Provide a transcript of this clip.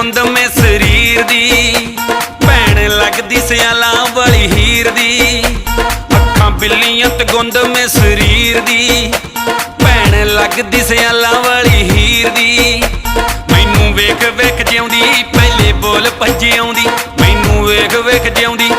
ਕੁੰਦ ਮੇ ਸਰੀਰ ਦੀ, ਭੈਣ ਲੱਗਦੀ ਸਿਆਲਾ ਵਾਲੀ ਹੀਰ ਦੀ। ਅੱਖਾਂ ਬਿੱਲੀਆਂ ਤੇ ਗੁੰਦ ਮੇ ਸਰੀਰ ਦੀ, ਭੈਣ ਲੱਗਦੀ ਸਿਆਲਾ ਵਾਲੀ ਹੀਰ ਦੀ। ਮੈਨੂੰ ਵੇਖ ਵੇਖ ਜਿਉਂਦੀ, ਪਹਿਲੇ ਬੋਲ ਭੱਜੇ ਆਉਂਦੀ, ਮੈਨੂੰ ਵੇਖ ਵੇਖ ਜਿਉਂਦੀ